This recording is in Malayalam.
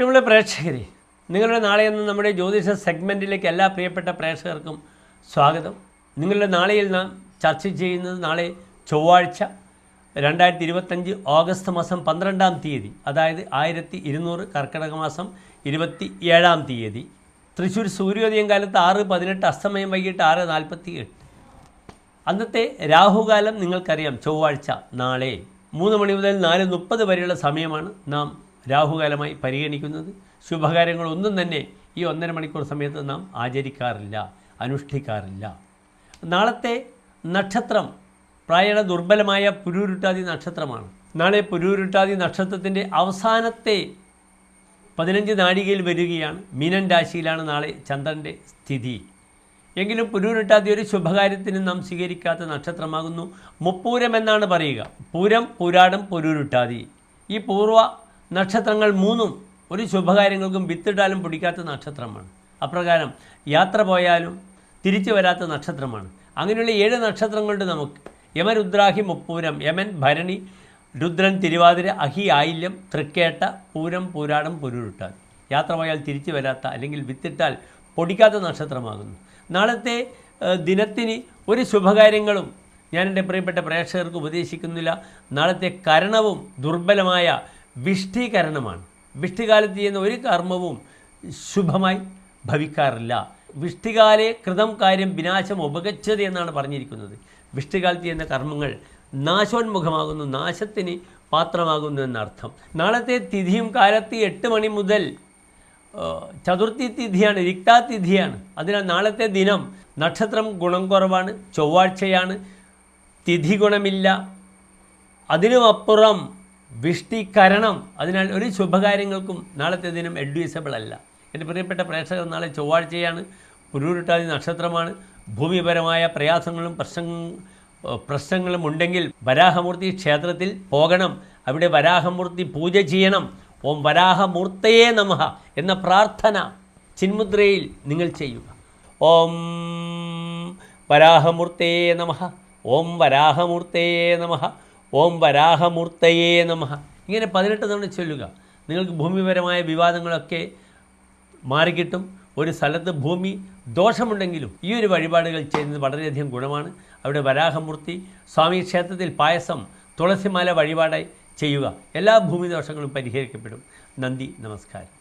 പ്രിയമുള്ള പ്രേക്ഷകരെ നിങ്ങളുടെ നാളെ എന്ന നമ്മുടെ ജ്യോതിഷ സെഗ്മെന്റിലേക്ക് എല്ലാ പ്രിയപ്പെട്ട പ്രേക്ഷകർക്കും സ്വാഗതം. നിങ്ങളുടെ നാളെയിൽ നാം ചർച്ച ചെയ്യുന്നത് നാളെ ചൊവ്വാഴ്ച രണ്ടായിരത്തി ഇരുപത്തഞ്ച് ഓഗസ്റ്റ് മാസം പന്ത്രണ്ടാം തീയതി അതായത് ആയിരത്തി ഇരുന്നൂറ് കർക്കിടക മാസം ഇരുപത്തി ഏഴാം തീയതി. തൃശ്ശൂർ സൂര്യോദയം കാലത്ത് ആറ് പതിനെട്ട് അസ്തമയം വൈകിട്ട് ആറ് നാൽപ്പത്തി എട്ട് അന്നത്തെ രാഹുകാലം നിങ്ങൾക്കറിയാം ചൊവ്വാഴ്ച നാളെ. മൂന്ന് മണി മുതൽ നാല് മുപ്പത് വരെയുള്ള സമയമാണ് നാം രാഹുകാലമായി പരിഗണിക്കുന്നത്. ശുഭകാര്യങ്ങളൊന്നും തന്നെ ഈ ഒന്നര മണിക്കൂർ സമയത്ത് നാം ആചരിക്കാറില്ല അനുഷ്ഠിക്കാറില്ല. നാളത്തെ നക്ഷത്രം പ്രായണ ദുർബലമായ പുരൂരുട്ടാതി നക്ഷത്രമാണ്. നാളെ പുരൂരുട്ടാതി നക്ഷത്രത്തിന്റെ അവസാനത്തെ പതിനഞ്ച് നാഴികയിൽ വരികയാണ്. മീനൻ രാശിയിലാണ് നാളെ ചന്ദ്രന്റെ സ്ഥിതി. എങ്കിലും പുരൂരിട്ടാതി ഒരു ശുഭകാര്യത്തിന് നാം സ്വീകരിക്കാത്ത നക്ഷത്രമാകുന്നു. മുപ്പൂരം എന്നാണ് പറയുക. പൂരം പുരാടം പുരൂരുട്ടാതി. ഈ പൂർവ നക്ഷത്രങ്ങൾ മൂന്നും ഒരു ശുഭകാര്യങ്ങൾക്കും വിത്തിട്ടാലും പിടിക്കാത്ത നക്ഷത്രമാണ്. അപ്രകാരം യാത്ര പോയാലും തിരിച്ചു വരാത്ത നക്ഷത്രമാണ്. അങ്ങനെയുള്ള ഏഴ് നക്ഷത്രങ്ങളുണ്ട് നമുക്ക് യമരുദ്രാഹി മുപ്പൂരം യമൻ ഭരണി രുദ്രൻ തിരുവാതിര അഹി ആയില്യം തൃക്കേട്ട പൂരം പൂരാടം പുരുരുട്ടാൽ യാത്ര പോയാൽ തിരിച്ചു വരാത്ത അല്ലെങ്കിൽ വിത്തിട്ടാൽ പൊടിക്കാത്ത നക്ഷത്രമാകുന്നു. നാളത്തെ ദിനത്തിന് ഒരു ശുഭകാര്യങ്ങളും ഞാൻ എന്റെ പ്രിയപ്പെട്ട പ്രേക്ഷകർക്ക് ഉപദേശിക്കുന്നില്ല. നാളത്തെ കരണവും ദുർബലമായ വിഷ്ഠീകരണമാണ്. വിഷ്ഠികാലത്ത് ചെയ്യുന്ന ഒരു കർമ്മവും ശുഭമായി ഭവിക്കാറില്ല. വിഷ്ഠികാലെ കൃതം കാര്യം വിനാശം ഉപഗച്ഛത എന്നാണ് പറഞ്ഞിരിക്കുന്നത്. വിഷ്ഠികാലത്ത് ചെയ്യുന്ന കർമ്മങ്ങൾ നാശോന്മുഖമാകുന്നു നാശത്തിന് പാത്രമാകുന്നു എന്നർത്ഥം. നാളത്തെ തിഥിയും കാലത്ത് എട്ട് മണി മുതൽ ചതുർത്ഥി തിഥിയാണ് തിഥിയാണ് അതിനാൽ നാളത്തെ ദിനം നക്ഷത്രം ഗുണം കുറവാണ് ചൊവ്വാഴ്ചയാണ് തിഥി ഗുണമില്ല. അതിനുമപ്പുറം വിഷ്ടികരണം. അതിനാൽ ഒരു ശുഭകാര്യങ്ങൾക്കും നാളത്തെ ദിനം അഡ്വൈസബിൾ അല്ല. എന്റെ പ്രിയപ്പെട്ട പ്രേക്ഷകർ നാളെ ചൊവ്വാഴ്ചയാണ്. പുരൂരുട്ടാതി നക്ഷത്രമാണ്. ഭൂമിപരമായ പ്രയാസങ്ങളും പ്രശ്ന പ്രശ്നങ്ങളും ഉണ്ടെങ്കിൽ വരാഹമൂർത്തി ക്ഷേത്രത്തിൽ പോകണം. അവിടെ വരാഹമൂർത്തി പൂജ ചെയ്യണം. ഓം വരാഹമൂർത്തയെ നമഃ എന്ന പ്രാർത്ഥന ചിന്മുദ്രയിൽ നിങ്ങൾ ചെയ്യുക. ഓം വരാഹമൂർത്തേ നമഃ. ഓം വരാഹമൂർത്തേ നമഃ. ഓം വരാഹമൂർത്തയേ നമ ഇങ്ങനെ പതിനെട്ട് തവണ ചൊല്ലുക. നിങ്ങൾക്ക് ഭൂമിപരമായ വിവാദങ്ങളൊക്കെ മാറിക്കിട്ടും. ഒരു സ്ഥലത്ത് ഭൂമി ദോഷമുണ്ടെങ്കിലും ഈ ഒരു വഴിപാടുകൾ ചെയ്യുന്നത് വളരെയധികം ഗുണമാണ്. അവിടെ വരാഹമൂർത്തി സ്വാമി ക്ഷേത്രത്തിൽ പായസം തുളസിമാല വഴിപാടായി ചെയ്യുക. എല്ലാ ഭൂമി ദോഷങ്ങളും പരിഹരിക്കപ്പെടും. നന്ദി നമസ്കാരം.